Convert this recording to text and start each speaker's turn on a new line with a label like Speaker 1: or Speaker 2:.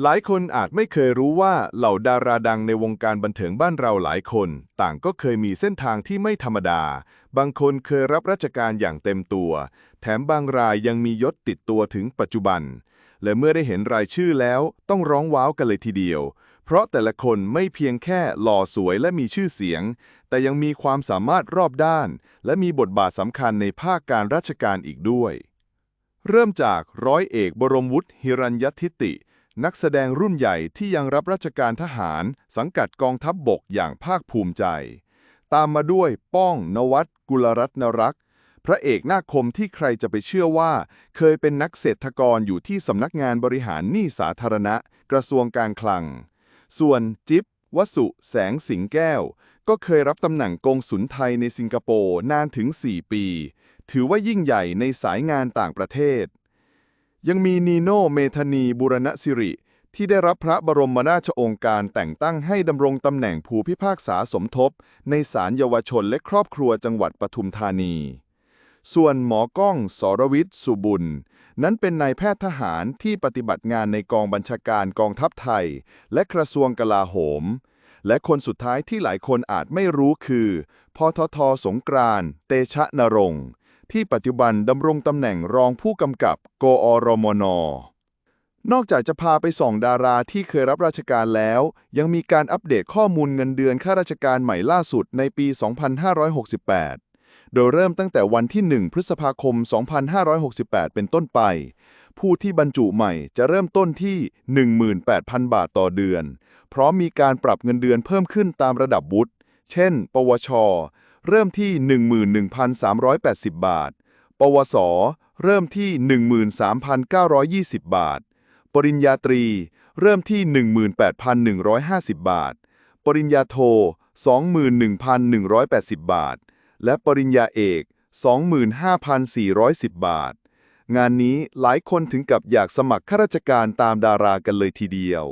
Speaker 1: หลายคนอาจไม่เคยรู้ว่าเหล่าดาราดังในวงการบันเทิงบ้านเราหลายคน ต่างก็เคยมีเส้นทางที่ไม่ธรรมดา บางคนเคยรับราชการอย่างเต็มตัว แถมบางรายยังมียศติดตัวถึงปัจจุบัน และเมื่อได้เห็นรายชื่อแล้วต้องร้องว้าวกันเลยทีเดียว เพราะแต่ละคนไม่เพียงแค่หล่อสวยและมีชื่อเสียง แต่ยังมีความสามารถรอบด้าน และมีบทบาทสำคัญในภาคการราชการอีกด้วย เริ่มจากร้อยเอกบรมวุฒิฮิรัญยทิติ นักแสดงรุ่นใหญ่ที่ยังรับราชการทหาร สังกัดกองทัพบบกอย่างภาคภูมิใจ ตามมาด้วยป้องนวัตกุลรัตนรักษ์พระเอกหน้าคมที่ใครจะไปเชื่อว่า เคยเป็นนักเศรษฐกรอยู่ที่สำนักงานบริหารหนี้สาธารณะ กระทรวงการคลัง ส่วนจิ๊บวสุแสงสิงแก้ว ก็เคยรับตำแหน่งกงสุลไทยในสิงคโปร์นานถึง 4 ปี ถือว่ายิ่งใหญ่ในสายงานต่างประเทศ ยังมีนีโนเมธานีบุรณสิริ ที่ได้รับพระบรมราชโองการแต่งตั้งให้ดำรงตำแหน่งผู้พิพากษาสมทบ ในศาลเยาวชนและครอบครัวจังหวัดปทุมธานี ส่วนหมอก้องสรวิทย์สุบุญ นั้นเป็นนายแพทย์ทหารที่ปฏิบัติงานในกองบัญชาการกองทัพไทย และกระทรวงกลาโหม และคนสุดท้ายที่หลายคนอาจไม่รู้คือพททสงกรานต์เตชะนรงค์ ที่ปัจจุบันดำรงตำแหน่งรองผู้กำกับกอรมน นอกจากจะพาไปส่องดาราที่เคยรับราชการแล้ว ยังมีการอัปเดตข้อมูลเงินเดือนข้าราชการใหม่ล่าสุดในปี 2568 โดยเริ่มตั้งแต่วันที่ 1 พฤษภาคม 2568 เป็นต้นไป ผู้ที่บรรจุใหม่จะเริ่มต้นที่ 18,000 บาทต่อเดือน พร้อมมีการปรับเงินเดือนเพิ่มขึ้นตามระดับวุฒิ เช่น ปวช เริ่มที่ 11,380 บาท ปวส เริ่มที่ 13,920 บาท ปริญญาตรี เริ่มที่ 18,150 บาท ปริญญาโท 21,180 บาท และปริญญาเอก 25,410 บาท งานนี้หลายคนถึงกับอยากสมัครข้าราชการตามดารากันเลยทีเดียว